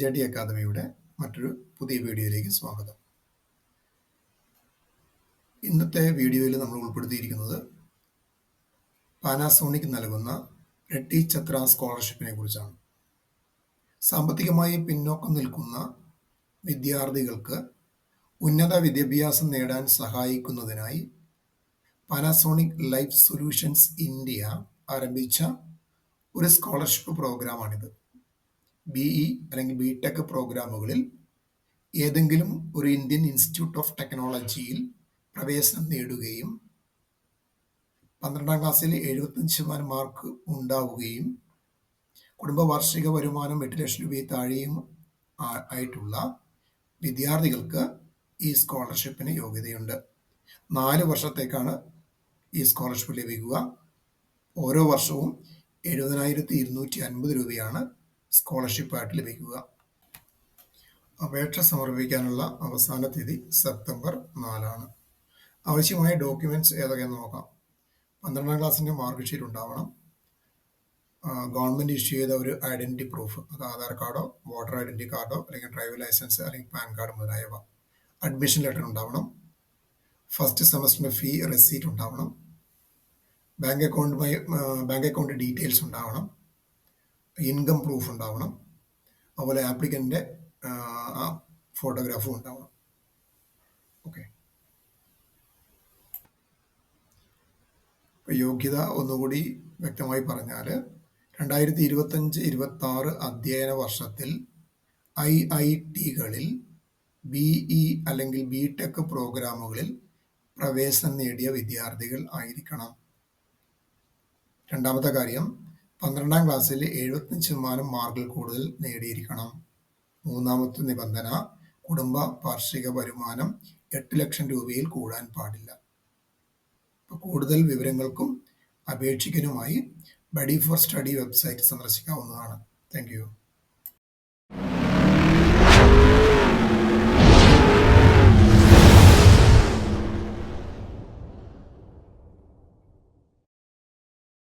J D അക്കാദമിയുടെ മറ്റൊരു പുതിയ വീഡിയോയിലേക്ക് സ്വാഗതം. ഇന്നത്തെ വീഡിയോയിൽ നമ്മൾ ഉൾപ്പെടുത്തിയിരിക്കുന്നത് പാനാസോണിക് നൽകുന്ന റെഡ്ഡി ചത്ര സ്കോളർഷിപ്പിനെ കുറിച്ചാണ്. സാമ്പത്തികമായി പിന്നോക്കം നിൽക്കുന്ന വിദ്യാർത്ഥികൾക്ക് ഉന്നത വിദ്യാഭ്യാസം നേടാൻ സഹായിക്കുന്നതിനായി പാനാസോണിക് ലൈഫ് സൊല്യൂഷൻസ് ഇന്ത്യ ആരംഭിച്ച ഒരു സ്കോളർഷിപ്പ് പ്രോഗ്രാമാണിത്. ബി ഇ അല്ലെങ്കിൽ ബി ടെക് പ്രോഗ്രാമുകളിൽ ഏതെങ്കിലും ഒരു ഇന്ത്യൻ ഇൻസ്റ്റിറ്റ്യൂട്ട് ഓഫ് ടെക്നോളജിയിൽ പ്രവേശനം നേടുകയും പന്ത്രണ്ടാം ക്ലാസ്സിൽ എഴുപത്തഞ്ച് ശതമാനം മാർക്ക് ഉണ്ടാവുകയും കുടുംബ വാർഷിക വരുമാനം എട്ട് ലക്ഷം രൂപയിൽ താഴെയും ആയിട്ടുള്ള വിദ്യാർത്ഥികൾക്ക് ഈ സ്കോളർഷിപ്പിന് യോഗ്യതയുണ്ട്. നാല് വർഷത്തേക്കാണ് ഈ സ്കോളർഷിപ്പ് ലഭിക്കുക. ഓരോ വർഷവും എഴുപതിനായിരത്തി ഇരുന്നൂറ്റി അൻപത് രൂപയാണ് സ്കോളർഷിപ്പായിട്ട് ലഭിക്കുക. അപേക്ഷ സമർപ്പിക്കാനുള്ള അവസാന തീയതി സെപ്റ്റംബർ നാലാണ്. ആവശ്യമായ ഡോക്യുമെന്റ്സ് ഏതൊക്കെയെന്ന് നോക്കാം. പന്ത്രണ്ടാം ക്ലാസ്സിന്റെ മാർക്ക് ഷീറ്റ് ഉണ്ടാവണം. ഗവൺമെന്റ് ഇഷ്യൂ ചെയ്ത ഒരു ഐഡന്റിറ്റി പ്രൂഫ് അത് ആധാർ കാർഡോ വോട്ടർ ഐഡന്റി കാർഡോ അല്ലെങ്കിൽ ഡ്രൈവിംഗ് ലൈസൻസ് അല്ലെങ്കിൽ പാൻ കാർഡ് മുതലായവ. അഡ്മിഷൻ ലെറ്റർ ഉണ്ടാവണം. ഫസ്റ്റ് സെമസ്റ്ററിന്റെ ഫീ റെസീറ്റ് ഉണ്ടാവണം. ബാങ്ക് അക്കൗണ്ടുമായി ബാങ്ക് അക്കൗണ്ട് ഡീറ്റെയിൽസ് ഉണ്ടാവണം. ഇൻകം പ്രൂഫ് ഉണ്ടാവണം. അതുപോലെ ആപ്ലിക്കന്റെ ആ ഫോട്ടോഗ്രാഫും ഉണ്ടാവണം. ഓക്കെ യോഗ്യത ഒന്നുകൂടി വ്യക്തമായി പറഞ്ഞാൽ രണ്ടായിരത്തി ഇരുപത്തഞ്ച് ഇരുപത്തി ആറ് അധ്യയന വർഷത്തിൽ ഐ ഐ ടികളിൽ ബി ഇ അല്ലെങ്കിൽ ബി ടെക് പ്രോഗ്രാമുകളിൽ പ്രവേശനം നേടിയ വിദ്യാർത്ഥികൾ ആയിരിക്കണം. രണ്ടാമത്തെ കാര്യം പന്ത്രണ്ടാം ക്ലാസ്സിൽ എഴുപത്തഞ്ച് ശതമാനം മാർക്കിൽ കൂടുതൽ നേടിയിരിക്കണം. മൂന്നാമത്തെ നിബന്ധന കുടുംബ വാർഷിക വരുമാനം എട്ട് ലക്ഷം രൂപയിൽ കൂടാൻ പാടില്ല. കൂടുതൽ വിവരങ്ങൾക്കും അപേക്ഷിക്കാനുമായി ബഡി ഫോർ സ്റ്റഡി വെബ്സൈറ്റ് സന്ദർശിക്കാവുന്നതാണ്. താങ്ക്